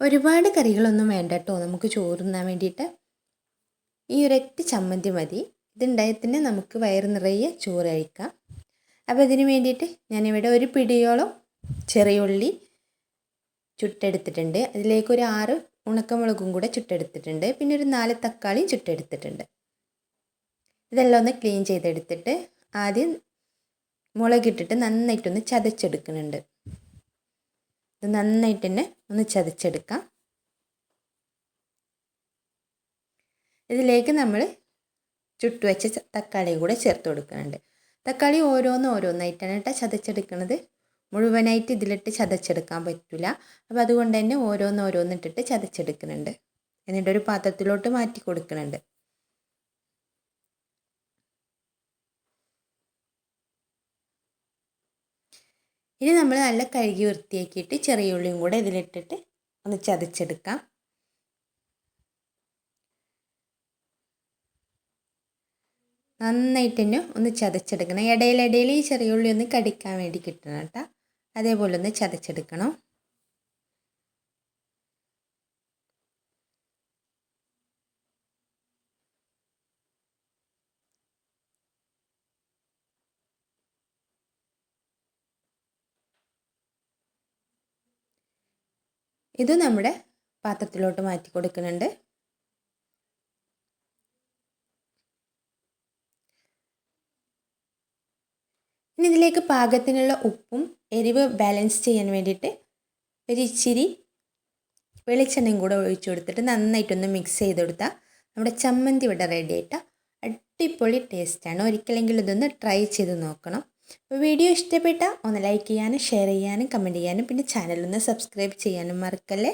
ഒരുപാട് കറികളൊന്നും വേണ്ട കേട്ടോ നമുക്ക് ചോറുന്നാൻ വേണ്ടിയിട്ട്. ഈ ഒരൊറ്റ ചമ്മന്തി മതി. ഇതുണ്ടായി തന്നെ നമുക്ക് വയറ് നിറയെ ചോറ് കഴിക്കാം. അപ്പോൾ ഇതിന് വേണ്ടിയിട്ട് ഞാനിവിടെ ഒരു പിടിയോളം ചെറിയ ഉള്ളി ചുട്ടെടുത്തിട്ടുണ്ട്. അതിലേക്ക് ഒരു ആറ് ഉണക്കമുളകും കൂടെ ചുട്ടെടുത്തിട്ടുണ്ട്. പിന്നെ ഒരു നാല് തക്കാളിയും ചുട്ടെടുത്തിട്ടുണ്ട്. ഇതെല്ലാം ഒന്ന് ക്ലീൻ ചെയ്തെടുത്തിട്ട് ആദ്യം മുളകിട്ടിട്ട് നന്നായിട്ടൊന്ന് ചതച്ചെടുക്കുന്നുണ്ട്. ഇത് നന്നായിട്ട് തന്നെ ഒന്ന് ചതച്ചെടുക്കാം. ഇതിലേക്ക് നമ്മൾ ചുട്ടുവെച്ച തക്കാളി കൂടെ ചേർത്ത് കൊടുക്കുന്നുണ്ട്. തക്കാളി ഓരോന്ന് ഓരോന്നായിട്ടാണ് കേട്ടോ ചതച്ചെടുക്കുന്നത് മുഴുവനായിട്ട് ഇതിലിട്ട് ചതച്ചെടുക്കാൻ പറ്റില്ല അപ്പോൾ അതുകൊണ്ട് തന്നെ ഓരോന്ന് ഓരോന്നിട്ടിട്ട് ചതച്ചെടുക്കുന്നുണ്ട്. എന്നിട്ടൊരു പാത്രത്തിലോട്ട് മാറ്റി കൊടുക്കുന്നുണ്ട്. ഇനി നമ്മൾ നല്ല കഴുകി വൃത്തിയാക്കിയിട്ട് ചെറിയ ഉള്ളിയും കൂടെ ഇതിലിട്ടിട്ട് ഒന്ന് ചതച്ചെടുക്കാം. നന്നായിട്ട് തന്നെ ഒന്ന് ചതച്ചെടുക്കണം. ഇടയിലിടയിൽ ഈ ചെറിയ ഉള്ളി ഒന്ന് കടിക്കാൻ വേണ്ടി കിട്ടണം കേട്ടോ. അതേപോലെ ഒന്ന് ചതച്ചെടുക്കണം. ഇത് നമ്മുടെ പാത്രത്തിലോട്ട് മാറ്റി കൊടുക്കുന്നുണ്ട്. ഇനി ഇതിലേക്ക് പാകത്തിനുള്ള ഉപ്പും എരിവ് ബാലൻസ് ചെയ്യാൻ വേണ്ടിയിട്ട് ഒരു ഇച്ചിരി വെളിച്ചെണ്ണയും കൂടെ ഒഴിച്ചു കൊടുത്തിട്ട് നന്നായിട്ടൊന്ന് മിക്സ് ചെയ്ത് കൊടുത്താൽ നമ്മുടെ ചമ്മന്തി ഇവിടെ റെഡി ആയിട്ടാണ് അടിപൊളി ടേസ്റ്റാണ് ഒരിക്കലെങ്കിലും ഇതൊന്ന് ട്രൈ ചെയ്ത് നോക്കണം. വീഡിയോ ഇഷ്ടപ്പെട്ടാൽ ഒന്ന് ലൈക്ക് ചെയ്യാനും ഷെയർ ചെയ്യാനും കമന്റ് ചെയ്യാനും പിന്നെ ചാനലൊന്ന് സബ്സ്ക്രൈബ് ചെയ്യാനും മറക്കല്ലേ